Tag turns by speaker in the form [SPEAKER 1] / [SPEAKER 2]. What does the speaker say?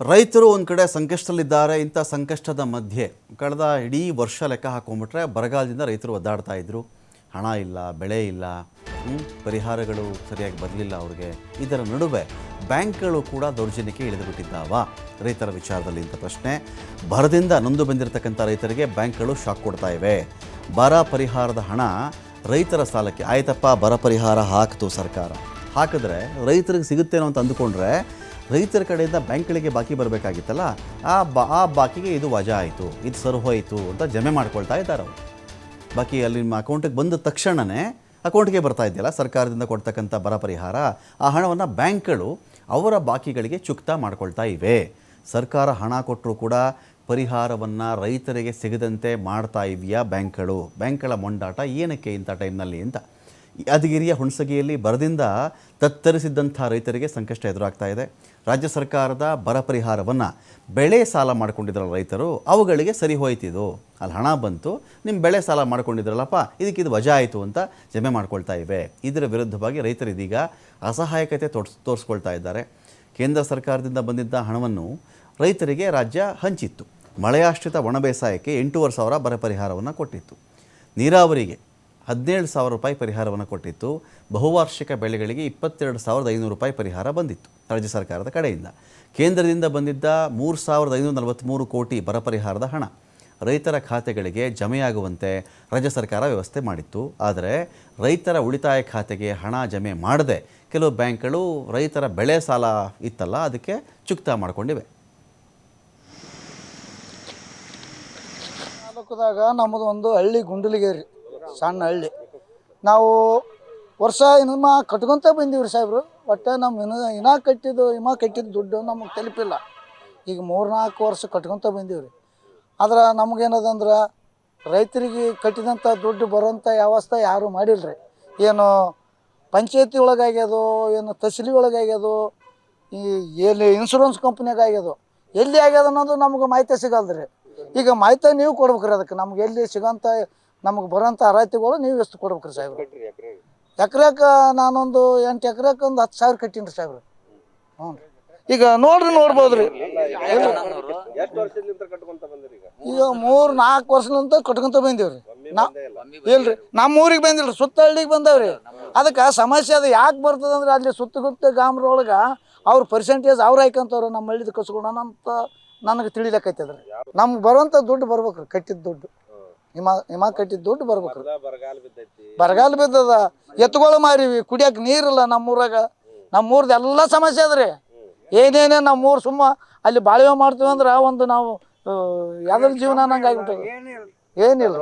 [SPEAKER 1] ರೈತರು ಒಂದು ಕಡೆ ಸಂಕಷ್ಟದಲ್ಲಿದ್ದಾರೆ, ಇಂಥ ಸಂಕಷ್ಟದ ಮಧ್ಯೆ ಕಳೆದ ಇಡೀ ವರ್ಷ ಲೆಕ್ಕ ಹಾಕೊಂಡ್ಬಿಟ್ರೆ ಬರಗಾಲದಿಂದ ರೈತರು ಒದ್ದಾಡ್ತಾ ಇದ್ರು. ಹಣ ಇಲ್ಲ, ಬೆಳೆ ಇಲ್ಲ ಪರಿಹಾರಗಳು ಸರಿಯಾಗಿ ಬರಲಿಲ್ಲ ಅವ್ರಿಗೆ. ಇದರ ನಡುವೆ ಬ್ಯಾಂಕ್ಗಳು ಕೂಡ ದೌರ್ಜನ್ಯಕ್ಕೆ ಇಳಿದು ಬಿಟ್ಟಿದ್ದಾವ ರೈತರ ವಿಚಾರದಲ್ಲಿ ಇಂಥ ಪ್ರಶ್ನೆ. ಬರದಿಂದ ನೊಂದು ಬಂದಿರತಕ್ಕಂಥ ರೈತರಿಗೆ ಬ್ಯಾಂಕ್ಗಳು ಶಾಕ್ ಕೊಡ್ತಾ ಇವೆ. ಬರ ಪರಿಹಾರದ ಹಣ ರೈತರ ಸಾಲಕ್ಕೆ. ಆಯ್ತಪ್ಪ, ಬರ ಪರಿಹಾರ ಹಾಕ್ತು ಸರ್ಕಾರ. ಹಾಕಿದ್ರೆ ರೈತರಿಗೆ ಸಿಗುತ್ತೇನೋ ಅಂತ ಅಂದುಕೊಂಡ್ರೆ ರೈತರ ಕಡೆಯಿಂದ ಬ್ಯಾಂಕ್ಗಳಿಗೆ ಬಾಕಿ ಬರಬೇಕಾಗಿತ್ತಲ್ಲ, ಆ ಬಾ, ಆ ಬಾಕಿಗೆ ಇದು ವಜಾ ಆಯಿತು, ಇದು ಸರ್ ಹೋಯಿತು ಅಂತ ಜಮೆ ಮಾಡ್ಕೊಳ್ತಾ ಇದ್ದಾರೆ ಅವರು ಬಾಕಿ ಅಲ್ಲಿ ನಿಮ್ಮ ಅಕೌಂಟಿಗೆ ಬಂದ ತಕ್ಷಣವೇ ಅಕೌಂಟ್ಗೆ ಬರ್ತಾ ಇದೆಯಲ್ಲ, ಸರ್ಕಾರದಿಂದ ಕೊಡ್ತಕ್ಕಂಥ ಬರ ಪರಿಹಾರ, ಆ ಹಣವನ್ನು ಬ್ಯಾಂಕ್ಗಳು ಅವರ ಬಾಕಿಗಳಿಗೆ ಚುಕ್ತಾ ಮಾಡ್ಕೊಳ್ತಾ ಇವೆ. ಸರ್ಕಾರ ಹಣ ಕೊಟ್ಟರೂ ಕೂಡ ಪರಿಹಾರವನ್ನು ರೈತರಿಗೆ ಸಿಗದಂತೆ ಮಾಡ್ತಾ ಇವೆಯಾ ಬ್ಯಾಂಕ್ಗಳು. ಬ್ಯಾಂಕ್ಗಳ ಮೊಂಡಾಟ ಏನಕ್ಕೆ ಇಂಥ ಟೈಮ್ನಲ್ಲಿ ಅಂತ. ಯಾದಗಿರಿಯ ಹುಣಸಗಿಯಲ್ಲಿ ಬರದಿಂದ ತತ್ತರಿಸಿದ್ದಂಥ ರೈತರಿಗೆ ಸಂಕಷ್ಟ ಎದುರಾಗ್ತಾ ಇದೆ. ರಾಜ್ಯ ಸರ್ಕಾರದ ಬರ ಪರಿಹಾರವನ್ನು ಬೆಳೆ ಸಾಲ ಮಾಡ್ಕೊಂಡಿದ್ರಲ್ಲ ರೈತರು, ಅವುಗಳಿಗೆ ಸರಿ ಹೋಯ್ತಿದು ಅಲ್ಲಿ ಹಣ ಬಂತು ನಿಮ್ಮ ಬೆಳೆ ಸಾಲ ಮಾಡ್ಕೊಂಡಿದ್ರಲ್ಲಪ್ಪ, ಇದಕ್ಕೆ ಇದು ವಜಾ ಆಯಿತು ಅಂತ ಜಮೆ ಮಾಡ್ಕೊಳ್ತಾ ಇವೆ. ಇದರ ವಿರುದ್ಧವಾಗಿ ರೈತರು ಇದೀಗ ಅಸಹಾಯಕತೆ ತೋರ್ಸ್, ತೋರಿಸ್ಕೊಳ್ತಾ ಇದ್ದಾರೆ. ಕೇಂದ್ರ ಸರ್ಕಾರದಿಂದ ಬಂದಿದ್ದ ಹಣವನ್ನು ರೈತರಿಗೆ ರಾಜ್ಯ ಹಂಚಿತ್ತು. ಮಳೆಯಾಶ್ರಿತ ಒಣ ಬೇಸಾಯಕ್ಕೆ ಎಂಟೂವರೆ ಸಾವಿರ ಬರ ಪರಿಹಾರವನ್ನು ಕೊಟ್ಟಿತ್ತು. ನೀರಾವರಿಗೆ ಹದಿನೇಳು ಸಾವಿರ ರೂಪಾಯಿ ಪರಿಹಾರವನ್ನು ಕೊಟ್ಟಿತ್ತು. ಬಹುವಾರ್ಷಿಕ ಬೆಳೆಗಳಿಗೆ ಇಪ್ಪತ್ತೆರಡು ಸಾವಿರದ ಐನೂರು ರೂಪಾಯಿ ಪರಿಹಾರ ಬಂದಿತ್ತು ರಾಜ್ಯ ಸರ್ಕಾರದ ಕಡೆಯಿಂದ. ಕೇಂದ್ರದಿಂದ ಬಂದಿದ್ದ ಮೂರು ಸಾವಿರದ ಐನೂರ ನಲವತ್ತ್ಮೂರು ಕೋಟಿ ಬರ ಪರಿಹಾರದ ಹಣ. ರೈತರ ಖಾತೆಗಳಿಗೆ ಜಮೆಯಾಗುವಂತೆ ರಾಜ್ಯ ಸರ್ಕಾರ ವ್ಯವಸ್ಥೆ ಮಾಡಿತ್ತು. ಆದರೆ ರೈತರ ಉಳಿತಾಯ ಖಾತೆಗೆ ಹಣ ಜಮೆ ಮಾಡದೆ ಕೆಲವು ಬ್ಯಾಂಕ್ಗಳು ರೈತರ ಬೆಳೆ ಸಾಲ ಇತ್ತಲ್ಲ, ಅದಕ್ಕೆ ಚುಕ್ತ ಮಾಡಿಕೊಂಡಿವೆ.
[SPEAKER 2] ತಾಲೂಕದಾಗ ನಮ್ಮದು ಒಂದು ಹಳ್ಳಿ ಗುಂಡಲಿಗೇರಿ. ಸಣ್ಣ ಹಳ್ಳಿ. ನಾವು ವರ್ಷ ಇನ್ಮ ಕಟ್ಕೊಂತ ಬಂದೀವಿ ಸಾಹೇಬ್ರು. ಒಟ್ಟು ನಮ್ಮ ಇನ್ನ ಇನ್ನ ಕಟ್ಟಿದ್ದು ಇಮ ಕಟ್ಟಿದ್ದು ದುಡ್ಡು ನಮಗೆ ತಲುಪಿಲ್ಲ. ಈಗ ಮೂರು ನಾಲ್ಕು ವರ್ಷ ಕಟ್ಕೊತ ಬಂದೀವಿ ರೀ ಆದ್ರೆ ನಮಗೇನದಂದ್ರೆ ರೈತರಿಗೆ ಕಟ್ಟಿದಂಥ ದುಡ್ಡು ಬರೋಂಥ ವ್ಯವಸ್ಥೆ ಯಾರೂ ಮಾಡಿಲ್ಲರಿ ಏನು ಪಂಚಾಯತಿ ಒಳಗಾಗ್ಯದು, ಏನು ತಹಸೀಲಿ ಒಳಗಾಗ್ಯದು, ಈ ಎಲ್ಲಿ ಇನ್ಶೂರೆನ್ಸ್ ಕಂಪ್ನಿಯಾಗ ಆಗ್ಯದು, ಎಲ್ಲಿ ಆಗ್ಯದ ಅನ್ನೋದು ನಮ್ಗೆ ಮಾಹಿತಿ ಸಿಗಲ್ದ್ರಿ ಈಗ ಮಾಹಿತಿ ನೀವು ಕೊಡ್ಬೇಕ್ರಿ ಅದಕ್ಕೆ. ನಮ್ಗೆ ಎಲ್ಲಿ ಸಿಗೋಂಥ ನಮಗೆ ಬರೋಂಥ ಅರ್ಹತೆಗಳು ನೀವು ಎಷ್ಟು ಕೊಡ್ಬೇಕು ರೀ ಸಾಹೇಬ್ರು ಎಕರೆಕ್ಕೆ ನಾನೊಂದು ಎಂಟು ಎಕರೆಕ್ಕೆ ಒಂದು ಹತ್ತು ಸಾವಿರ ಕಟ್ಟೀನಿ ರೀ ಸಾಹೇಬ್ರು. ಹ್ಞೂ ರೀ ಈಗ ನೋಡ್ರಿ ನೋಡ್ಬೋದು ರೀ
[SPEAKER 3] ಎಷ್ಟು ವರ್ಷದಿಂದ ಕಟ್ಕೊಂತ ಬಂದಿರಿ ಈಗ?
[SPEAKER 2] ಮೂರು ನಾಲ್ಕು ವರ್ಷದಿಂದ ಕಟ್ಕೊಂತ ಬಂದೀವಿ ರೀ ನಾ ಇಲ್ರಿ. ನಮ್ಮ ಊರಿಗೆ ಬಂದಿಲ್ರಿ. ಸುತ್ತ ಹಳ್ಳಿಗೆ ಬಂದವ್ರಿ. ಅದಕ್ಕೆ ಸಮಸ್ಯೆ ಅದು ಯಾಕೆ ಬರ್ತದಂದ್ರೆ ಅಲ್ಲಿ ಸುತ್ತಗುತ್ತ ಗಾಮ್ರೊಳಗೆ ಅವ್ರ ಪರ್ಸೆಂಟೇಜ್ ಅವ್ರು ಹಾಕಂತವ್ರು ನಮ್ಮ ಹಳ್ಳಿದ ಕಸ್ಕೊಳ್ಳೋಣ ಅಂತ ನನಗೆ ತಿಳಿಲಕ್ಕೈತದ್ರಿ ನಮ್ಗೆ ಬರುವಂಥ ದುಡ್ಡು ಬರ್ಬೇಕ್ರಿ ಕಟ್ಟಿದ ದುಡ್ಡು. ಹಿಮ ಹಿಮ ಕಟ್ಟಿದ ದುಡ್ಡು
[SPEAKER 3] ಬರ್ಬೇಕು. ಬರಗಾಲ ಬಿದ್ದೈತಿ.
[SPEAKER 2] ಬರಗಾಲ ಬಿದ್ದದ. ಎತ್ತುಗಳು ಮಾರಿವಿ ಕುಡಿಯಕ್ಕೆ ನೀರಿಲ್ಲ ನಮ್ಮೂರಾಗ. ನಮ್ಮೂರ್ದು ಎಲ್ಲ ಸಮಸ್ಯೆ ಅದ್ರಿ ಏನೇನೇ ನಮ್ಮೂರು ಸುಮ್ಮ ಅಲ್ಲಿ ಬಾಳ್ವೆ ಮಾಡ್ತೀವಿ ಅಂದ್ರೆ ಒಂದು ನಾವು ಯಾವ್ದ್ರ ಜೀವನ ನಂಗೆ ಆಗ್ಬಿಟ್ಟದ. ಏನಿಲ್ಲ.